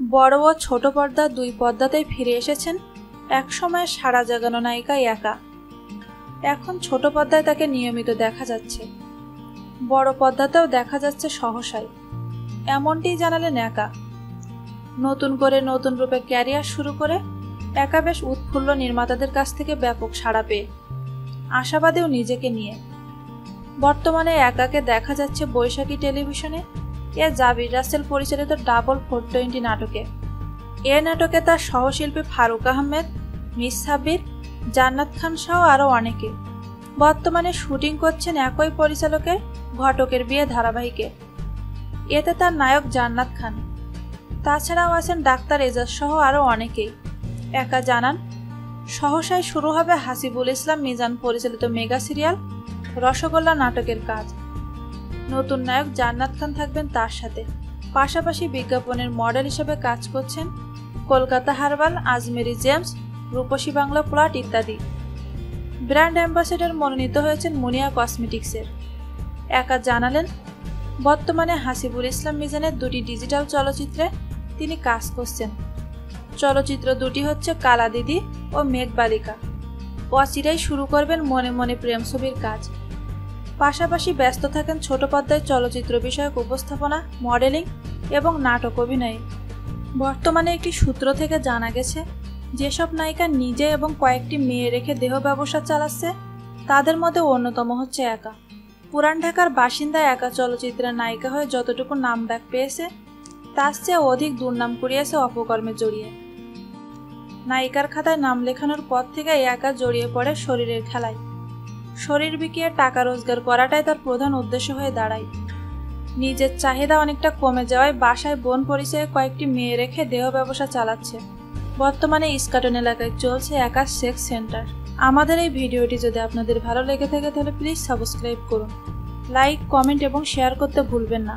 বড় ও ছোট পর্দা দুই পর্দাতেই ফিরে এসেছেন একসময় সারা জাগানো নায়িকা একা। এখন ছোট পর্দায় তাকে নিয়মিত দেখা যাচ্ছে। বড় পর্দাতেও দেখা যাচ্ছে সহসায় এমনটি জানালেন একা। নতুন করে নতুন রূপে ক্যারিয়ার শুরু করে একা বেশ উৎফুল্ল নির্মাতাদের কাছ থেকে ব্যাপক সাড়া পেয়ে। আশাবাদীও নিজেকে নিয়ে। বর্তমানে একাকে দেখা যাচ্ছে বৈশাখী টেলিভিশনে। এ জাবির রাসেল পরিচালিত ডাবল ফোর টোয়েন্টি নাটকে। এ নাটকে তার সহশিল্পী ফারুক আহমেদ, মিস সাব্বির, জান্নাত খান সহ আরও অনেকে। বর্তমানে শুটিং করছেন একই পরিচালকের, ঘটকের বিয়ে ধারাবাহিকে। এতে তার নায়ক জান্নাত খান। তাছাড়াও আছেন ডাক্তার এজাজ সহ আরও অনেকেই। একা জানান সহসায় শুরু হবে হাসিবুল ইসলাম মিজান পরিচালিত মেগা সিরিয়াল রসগোল্লা নাটকের কাজ। নতুন নায়ক জান্নাত খান থাকবেন তার সাথে। পাশাপাশি বিজ্ঞাপনের মডেল হিসেবে কাজ করছেন Kolkata herbal, Ajmeri gems, Rupshi Bangla plot ইত্যাদি। ব্র্যান্ড অ্যাম্বাসেডর মনোনীত হয়েছেন মুনিয়া কসমেটিক্সের। একা জানালেন, বর্তমানে হাসিবুল ইসলাম মিজানের দুটি ডিজিটাল চলচ্চিত্রে তিনি কাজ করছেন। চলচ্চিত্র দুটি হচ্ছে কালা দিদি ও মেঘ বালিকা অচিরাই শুরু করবেন মনে মনে প্রেম ছবির কাজ। পাশাপাশি ব্যস্ত থাকেন ছোট পর্দায় চলচ্চিত্র বিষয়ক উপস্থাপনা, মডেলিং এবং নাটক অভিনয়ে। বর্তমানে একটি সূত্র থেকে জানা গেছে, যেসব নায়িকা নিজে এবং কয়েকটি মেয়ে রেখে দেহ ব্যবসা চালাচ্ছে, তাদের মধ্যে অন্যতম হচ্ছে একা। পুরান ঢাকার বাসিন্দা একা চলচ্চিত্রের নায়িকা হয়ে যতটুকু নাম ডাক পেয়েছে, তার চেয়ে অধিক দুর্নাম কুড়িয়েছে অপকর্মে জড়িয়ে। নায়িকার খাতায় নাম লেখানোর পর থেকে একা জড়িয়ে পড়ে শরীরের খেলায়। শরীর বিকিয়ে টাকা রোজগার করাটাই তার প্রধান উদ্দেশ্য হয়ে দাঁড়ায়। নিজের চাহিদা অনেকটা কমে যাওয়ায় বাসায় বোন পরিচয়ে কয়েকটি মেয়ে রেখে দেহ ব্যবসা চালাচ্ছে। বর্তমানে ইস্কাটন এলাকায় চলছে একা সেক্স সেন্টার। আমাদের এই ভিডিওটি যদি আপনাদের ভালো লেগে থাকে তাহলে প্লিজ সাবস্ক্রাইব করুন। লাইক, কমেন্ট এবং শেয়ার করতে ভুলবেন না।